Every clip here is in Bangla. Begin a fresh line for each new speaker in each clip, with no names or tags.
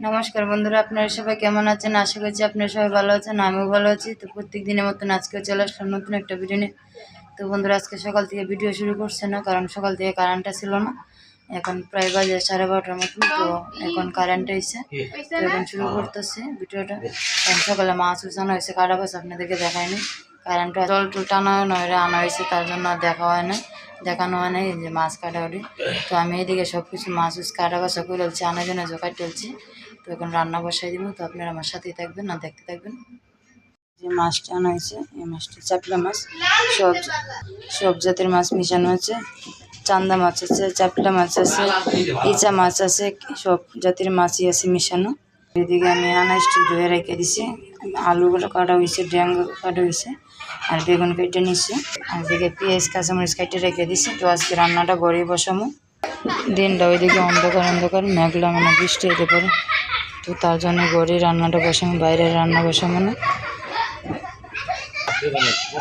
নমস্কার বন্ধুরা আপনারা সবাই কেমন আছেন? আশা করছি আপনারা সবাই ভালো আছেন আমিও ভালো আছি। তো প্রত্যেক দিনের মতন আজকেও চলে আসলাম নতুন একটা ভিডিও নিয়ে। তো বন্ধুরা আজকে সকাল থেকে ভিডিও শুরু করছে না কারণ সকাল থেকে কারেন্টটা ছিল না। এখন প্রায় বাজে সাড়ে বারোটার মতন তো এখন কারেন্ট তো এখন শুরু করতেছে ভিডিওটা কারণ সকালে মাছ উচানো হয়েছে কাটা বাস আপনাদেরকে দেখায়নি কারেন্টটা জল টুল টানা নয় আনা হয়েছে তার জন্য আর দেখা হয় না দেখানো হয় না যে মাছ কাটাকুটি। তো আমি এদিকে সব কিছু মাছ উচ কাটা বাসা করে চলছি আনা জন্য জোগাড় চলছি তো এখন রান্না বসাই দিব, তো আপনারা আমার সাথেই থাকবেন, না দেখতে থাকবেন। যে মাছটা আনা হয়েছে, এই মাছটা চাপলা মাছ সব সব জাতের মাছ মিশানো আছে চান্দা মাছ আছে, চাপলা মাছ আছে, ইচা মাছ আছে, সব জাতের মাছই আছে মিশানো। এদিকে আমি আনাজটি ধুয়ে রেখে দিছি। আলুগুলো কাটা হয়েছে ড্যাং কাটা হয়েছে, আর বেগুন কেটে নিছি। আর এদিকে পেঁয়াজ, কাঁচামরিচ কেটে রেখে দিছি, তো আজকে রান্নাটা ঘরে বসামো দিনটা ওইদিকে অন্ধকার অন্ধকার, মেঘলা মানে বৃষ্টি হতে পারে। তো তার জন্য ঘরে রান্নাটা বসামো বাইরে রান্না বসামো না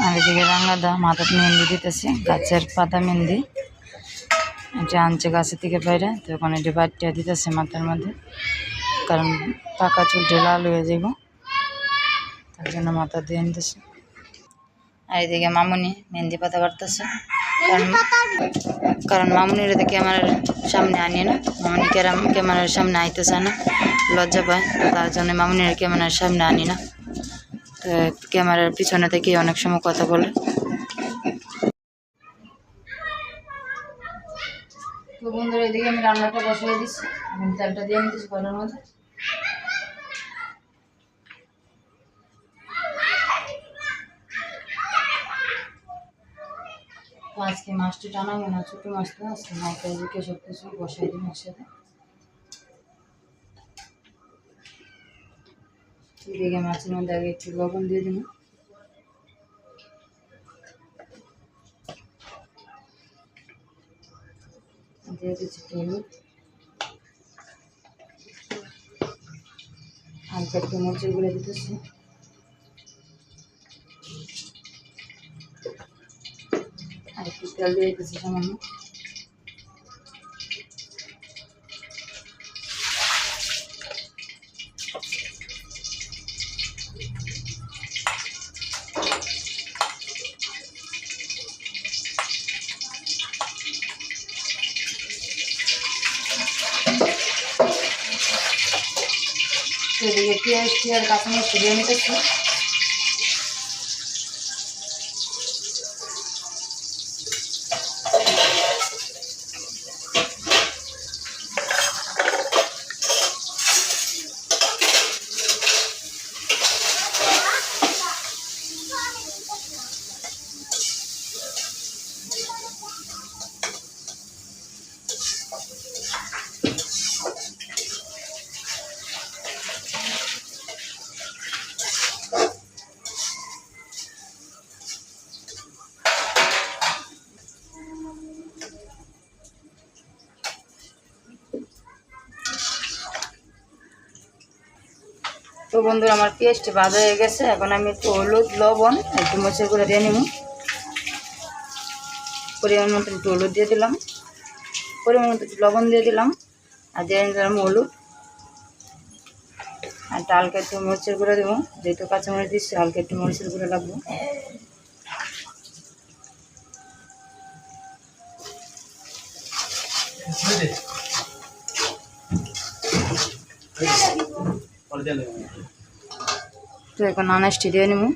আর এদিকে রান্না দা মাথাতে মেহেন্দি দিতেছে, গাছের পাতা মেহেন্দি। এটা আনছে গাছের থেকে বাইরে, তো ওখানে এটা বাটিয়া দিতেছে মাথার মধ্যে। কারণ পাকা চুলটা লাল হয়ে যাব তার জন্য মাথা দিয়ে নিতেছে আর এদিকে মামুনি মেহেন্দি পাতা কাটতেছে। কারণ কারণ মামুনির তো ক্যামেরার সামনে আনি না। মামুনি ক্যারাম ক্যামেরার সামনে আইতেছে না। লজ্জা পায়, তার জন্য মামুনির ক্যামেরার সামনে আনি না। তো ক্যামেরার পিছনে থেকে অনেক সময় কথা বলে। তো বন্ধুরা, এদিকে আমি রান্নাটা বসিয়ে দিচ্ছি। এখন তেলটা দিয়ে নিতেছি কলার মধ্যে। তো আজকে মাছটি টানাবো না ছোটো মাছ তো আজকে মাছটা এদিকে সব কিছু বসাই দিন একসাথে। এদিকে মাছের মধ্যে আগে একটু লবণ দিয়ে দিন দিয়ে দিচ্ছি হলুদ। হালকা একটু মরিচের গুঁড়ো দিতেছি। আর একটু তেল দিয়ে দিতেছি বন্ধুরা, আমার পেস্ট ভাজা হয়ে গেছে। এখন আমি একটু হলুদ, লবণ, একটু মরিচের করে দিয়ে নেব পরিমাণ মতো একটু হলুদ দিয়ে দিলাম। পরিমাণ মতো একটু লবণ দিয়ে দিলাম। আর দিয়ে দিলাম হলুদ। আর হালকা একটু মরিচের গুঁড়ো দেবো। যেহেতু কাঁচামরিচ দিচ্ছি, হালকা একটু মরিচের গুঁড়ো লাগবো। তো এখন নানা দিয়ে নিমু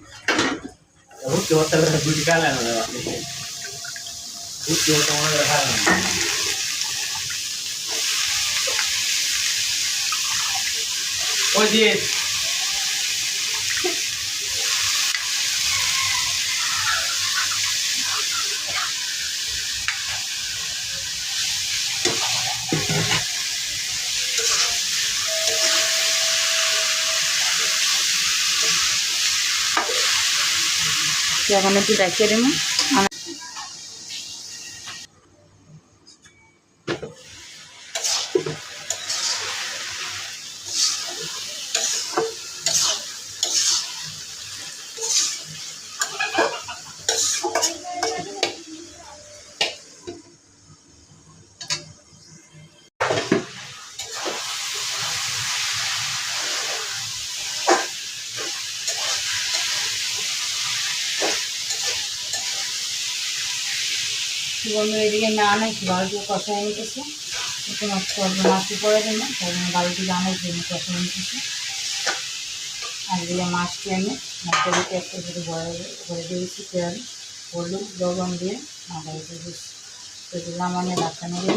ওই
তো এখন একটু দেখিয়ে দেবো। বন্ধু এদিকে না আনাই বাড়িতে কষা নিতেছে একটু নষ্ট করব মাছটি পরে দিন তাই জন্য বাড়িতে আনাই জন্য কষা হয়ে গেছে। আর এদিকে মাছটি আমি মাছটা একটা করে দিয়েছি তেল হলুদ লবণ দিয়ে মাথায় দিয়েছি তো দিলাম আমি ডাক্তার নিয়ে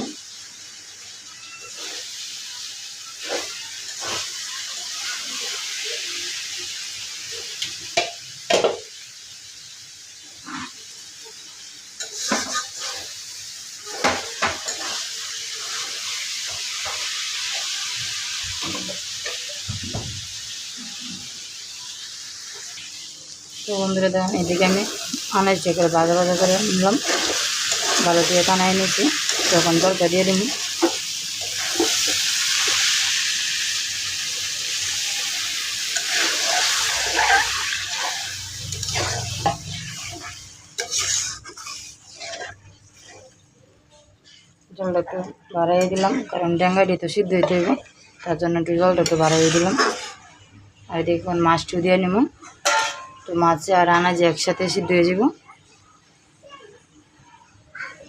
তো বন্ধুরা দেখেন এদিকে আমি আনাজ করে ভাজা ভাজা করে নিলাম। ভালো দিয়ে কানায় নিয়েছি। তখন জলটা দিয়ে দিবি। জলটা একটু বাড়াইয়ে দিলাম, কারণ ডেঙ্গাটি তো সিদ্ধ হইতে হবে তার জন্য একটু জলটা একটু বাড়াইয়ে দিলাম। আর দেখুন মাছটু দিয়ে নেব। তো মাছে আর আনাজে একসাথে সিদ্ধ হয়ে যাব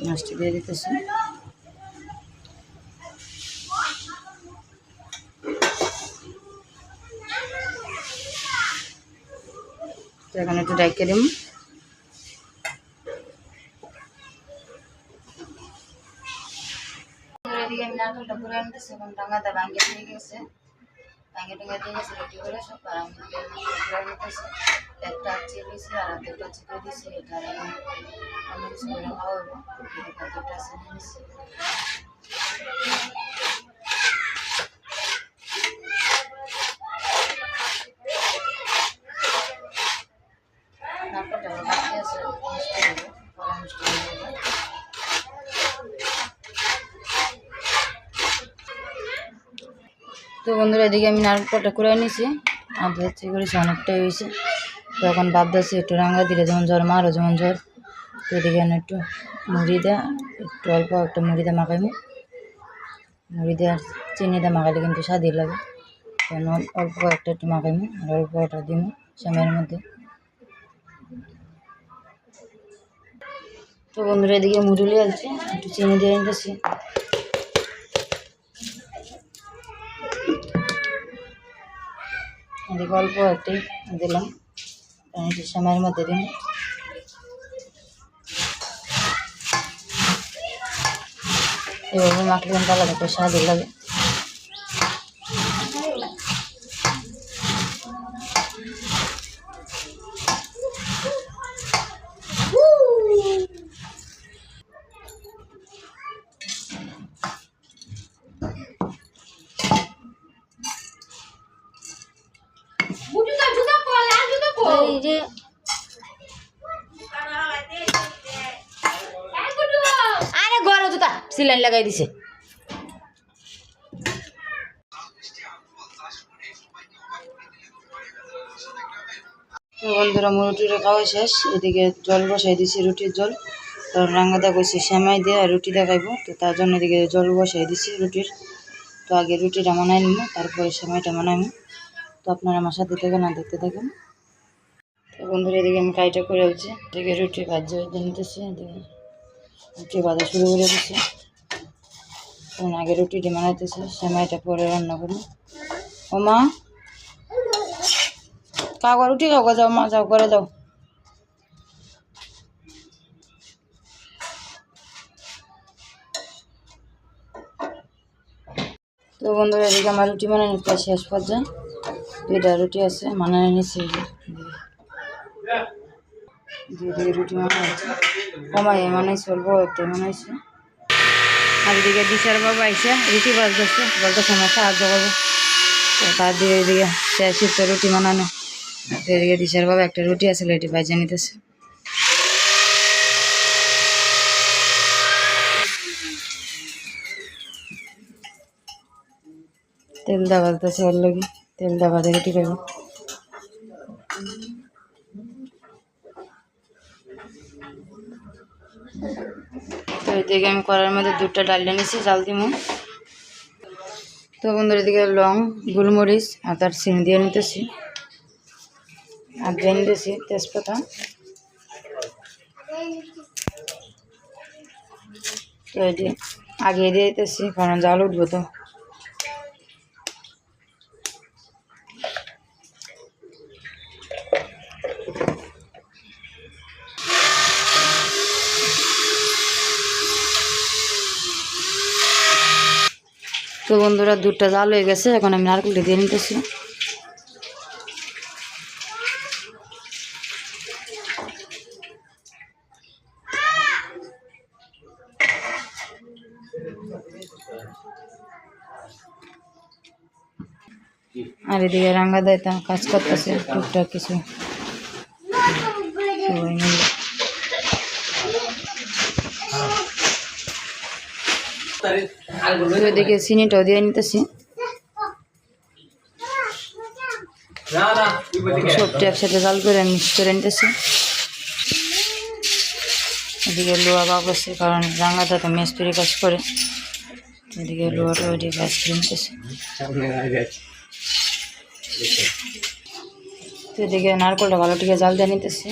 মাছটি দিয়ে দিতেছি। তো এখন একটু ডাইকে দিম। এদিকে আমি ভাঙ্গে গেছে ভাঙ্গে রেডি সব একটা চিপিছি আর একটা দিছি, এটা আমি তো বন্ধুরা, এদিকে আমি নারকেলটা করে নিয়েছি আর হচ্ছে করেছি, অনেকটাই হয়েছে। তো এখন ভাবতেছি, একটু রাঙা দিলে যেমন জ্বর মারো যেমন জ্বর। এদিকে একটু মুড়ি দেয়া, একটু অল্প একটা মুড়ি দিয়ে মাখাইমু। মুড়ি দিয়ে আর চিনি দিয়ে মাখাইলে কিন্তু স্বাদই লাগে। কারণ অল্প একটা একটু মাখাইমু, আর অল্প ওটা দিমু সময়ের মধ্যে। তো বন্ধুরা, এদিকে মুড়ি লিয়ে আসছে, একটু চিনি দিয়ে নিতেছি এদিকে অল্প একটি দিলাম। একটু সময়ের মধ্যে দিন এভাবে মাখলে কিন্তু আলাদা করে স্বাদই লাগে এই যে জুতা সিলাইন লাগাই দিছে। তো বন্ধুরা মুরুটিটা খাওয়া শেষ। এদিকে জল বসাই দিছি রুটির জল। কারণ রাঙ্গাদা কইছে সেমাই দিয়ে আর রুটি দেখাইবো। তো তার জন্য এদিকে জল বসাই দিছি রুটির। তো আগে রুটিটা বানাই নিব, তারপরে সেমাইটা বানাইমু তো আপনারা আমার সাথে থেকে না দেখতে থাকেন। তো বন্ধুরা, এদিকে আমি কাইটা করে উঠছি এদিকে রুটি ভাজ্য নিতেছি এদিকে রুটি ভাজা শুরু করে দিচ্ছি কারণ আগে রুটিটি বানাইতেছি সেমাইটা পরে রান্না করি ও মা খাওয়া রুটি খাও গো, যাও মা যাও করে যাও। তো বন্ধুরা এদিকে আমার রুটি বানানো প্রায় শেষ পর্যায়ে। দুইটা রুটি আছে মানানো নিচ্ছি যে, রুটি বানাইছে কমাই বানাইছে অল্প একটু বানাইছে আর এদিকে দিশার বাবা আইসে রুটি বাজতেছে বলতেছে আমার সাহায্য করব। তার এদিকে রুটি বানানো। এদিকে দিশার বাবা একটা রুটি আছে এটি বাজে নিতেছে। তেল দা বাজতেছে ওর লগে তেল দা বাজে রুটি তো এদিকে আমি কড়ার মধ্যে দুধটা ডালিয়ে নিয়েছি, জাল দিমু। তো বন্ধুর, এদিকে লং, গোলমরিচ আর তার সিম দিয়ে নিতেছি, আর দিয়ে নিতেছি তেজপাতা। তো এটি আগে দিয়ে দিতেছি, কারণ জাল উঠবো তো। তো বন্ধুরা, দুধটা জাল হয়ে গেছে, এখন আমি নারকেলটা দিয়ে নিতেছি। আর এদিকে রাঙ্গা দায়িত্ব কাজ করতেছে টুকটাক কিছু। সবাই এদিকে চিনিটাও দিয়ে নিতেছি। সবটি একসাথে জাল করে মিক্স করে নিতেছি। এদিকে লোয়া বা করছে কারণ রাঙ্গাটা তো মেস্তুরি কাজ করে। এদিকে লোয়াটা ওইদিকে কাজ করে নিতেছে। এদিকে নারকলটা ভালো টিকে জাল দিয়ে নিতেছি।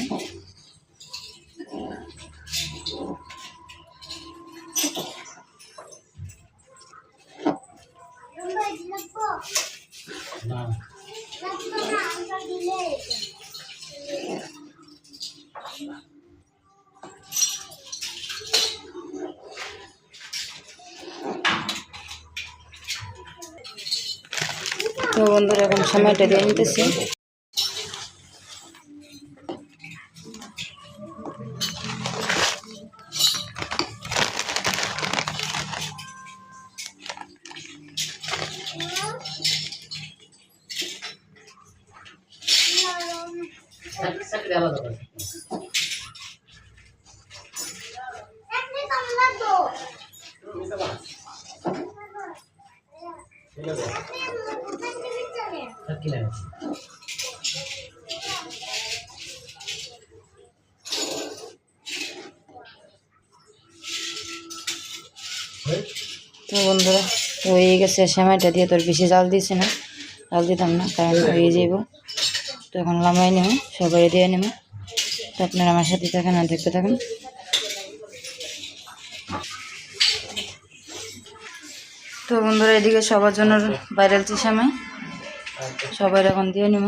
তো বন্ধুরা এখন সময়টা দিয়ে নিতেছি।
সাকরি আলাদা সাকরি লাগে
তো বন্ধুরা হয়ে গেছে সময়টা দিয়ে তোর বেশি জাল দিয়েছে না? জাল দিতাম না, কারণ হয়ে যাইব। তো এখন লামাই নেব, সবাই দিয়ে নেব। তো আপনারা আমার সাথে থাকেন, আর দেখতে থাকেন। তো বন্ধুরা, এদিকে সবার জন্য ভাইরাল চিসামাই সবাই এখন দিয়ে নেব।